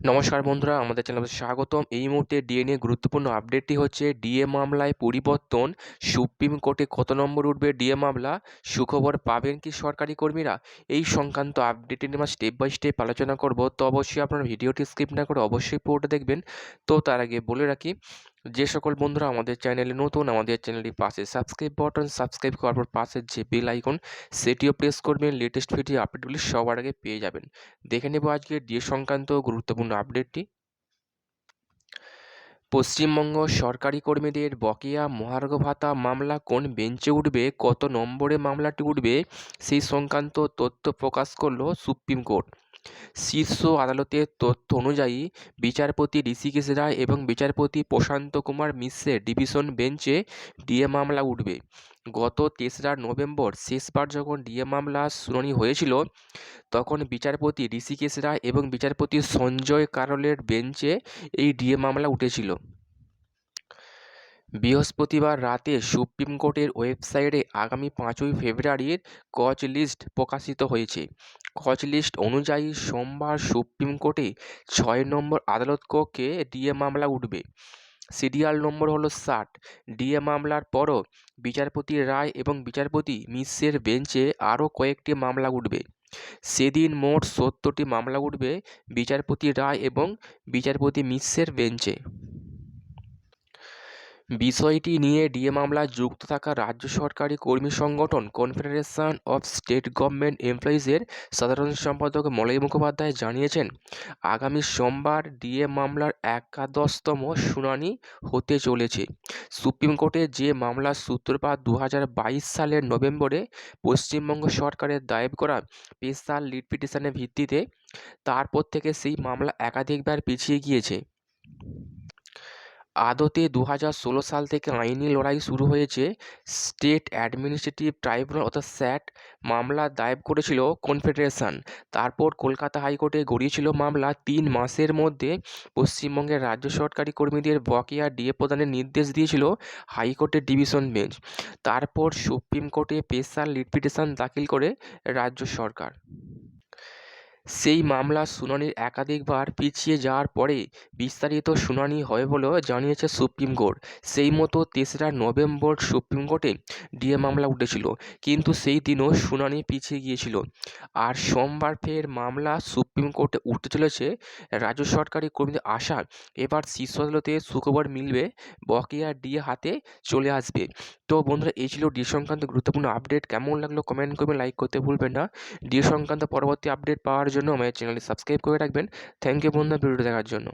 নমস্কার বন্ধুরা, আমাদের চ্যানেলে স্বাগতম। এই মুহূর্তে ডিএনএ গুরুত্বপূর্ণ আপডেটটি হচ্ছে ডিএ মামলায় পরিবর্তন, সুপ্রিম কোর্টে কত নম্বর উঠবে ডিএ মামলা, সুখবর পাবেন কি সরকারি কর্মীরা? এই সংক্রান্ত আপডেটটি আমরা স্টেপ বাই স্টেপ আলোচনা করব। তো অবশ্যই আপনারা ভিডিওটি স্কিপ না করে অবশ্যই পুরোটা দেখবেন। তো তার আগে বলে রাখি যে সকল বন্ধুরা আমাদের চ্যানেলে নতুন, আমাদের চ্যানেলটি পাশে সাবস্ক্রাইব বাটন সাবস্ক্রাইব করার পর পাশের যে বেল আইকন সেটিও প্রেস করবেন লেটেস্ট ভিডিও আপডেটগুলি সবার আগে পেয়ে যাবেন। দেখে নেব আজকে ডিএ সংক্রান্ত গুরুত্বপূর্ণ আপডেটটি পশ্চিমবঙ্গ সরকারি কর্মীদের বকেয়া মহার্ঘ ভাতা মামলা কোন বেঞ্চে উঠবে, কত নম্বরে মামলাটি উঠবে, সেই সংক্রান্ত তথ্য প্রকাশ করল সুপ্রিম কোর্ট শীর্ষ আদালতের তথ্য অনুযায়ী, বিচারপতি ঋষিকেশ রায় এবং বিচারপতি প্রশান্ত কুমার মিশ্রের ডিভিশন বেঞ্চে ডিএ মামলা উঠবে। গত তেসরা নভেম্বর শেষবার যখন ডিএ মামলা শুনানি হয়েছিল, তখন বিচারপতি ঋষিকেশ রায় এবং বিচারপতি সঞ্জয় কারলের বেঞ্চে এই ডিএ মামলা উঠেছিল। বৃহস্পতিবার রাতে সুপ্রিম কোর্টের ওয়েবসাইটে আগামী পাঁচই ফেব্রুয়ারির কচ লিস্ট প্রকাশিত হয়েছে। কচ লিস্ট অনুযায়ী সোমবার সুপ্রিম কোর্টে ছয় নম্বর আদালত কক্ষে ডিএ মামলা উঠবে। সিরিয়াল নম্বর হলো ষাট। ডিএ মামলার পরও বিচারপতি রায় এবং বিচারপতি মিশ্রের বেঞ্চে আরও কয়েকটি মামলা উঠবে। সেদিন মোট সত্তরটি মামলা উঠবে বিচারপতি রায় এবং বিচারপতি মিশ্রের বেঞ্চে। বিষয়টি নিয়ে ডিএ মামলায় যুক্ত থাকা রাজ্য সরকারি কর্মী সংগঠন কনফেডারেশন অফ স্টেট গভর্নমেন্ট এমপ্লয়িজের সাধারণ সম্পাদক মলয় মুখোপাধ্যায় জানিয়েছেন, আগামী সোমবার ডিএ মামলার একাদশতম শুনানি হতে চলেছে। সুপ্রিম কোর্টে যে মামলার সূত্রপাত দু হাজার বাইশ সালের নভেম্বরে পশ্চিমবঙ্গ সরকারের দায়ের করা স্পেশাল লিড পিটিশনের ভিত্তিতে, তারপর থেকে সেই মামলা একাধিকবার পিছিয়ে গিয়েছে। আদতে দু হাজার ষোলো সাল থেকে আইনি লড়াই শুরু হয়েছে। স্টেট অ্যাডমিনিস্ট্রেটিভ ট্রাইব্যুনাল অর্থাৎ স্যাট মামলা দায়ের করেছিল কনফেডারেশন। তারপর কলকাতা হাইকোর্টে গড়িয়েছিল মামলা। তিন মাসের মধ্যে পশ্চিমবঙ্গের রাজ্য সরকারি কর্মীদের বকেয়া ডিএ প্রদানের নির্দেশ দিয়েছিল হাইকোর্টের ডিভিশন বেঞ্চ। তারপর সুপ্রিম কোর্টে স্পেশাল লিড পিটিশন দাখিল করে রাজ্য সরকার। সেই মামলার শুনানির একাধিকবার পিছিয়ে যাওয়ার পরে বিস্তারিত শুনানি হবে বলেও জানিয়েছে সুপ্রিম কোর্ট। সেই মতো তেসরা নভেম্বর সুপ্রিম কোর্টে ডিএ মামলা উঠেছিল, কিন্তু সেই দিনও শুনানি পিছিয়ে গিয়েছিল। আর সোমবার ফের মামলা সুপ্রিম কোর্টে উঠতে চলেছে। রাজ্য সরকারি কর্মীদের আশা, এবার শীর্ষ আদালতে সুখবর মিলবে, বকেয়া ডিএ হাতে চলে আসবে। তো বন্ধুরা, এই ছিল ডি সংক্রান্ত গুরুত্বপূর্ণ আপডেট। কেমন লাগল কমেন্ট করবেন, লাইক করতে ভুলবেন না। ডিএ সংক্রান্ত পরবর্তী আপডেট পাওয়ার জন্য আমাদের চ্যানেলটি সাবস্ক্রাইব করে রাখবেন। থ্যাংক ইউ বন্ধুরা ভিডিওটি দেখার জন্য।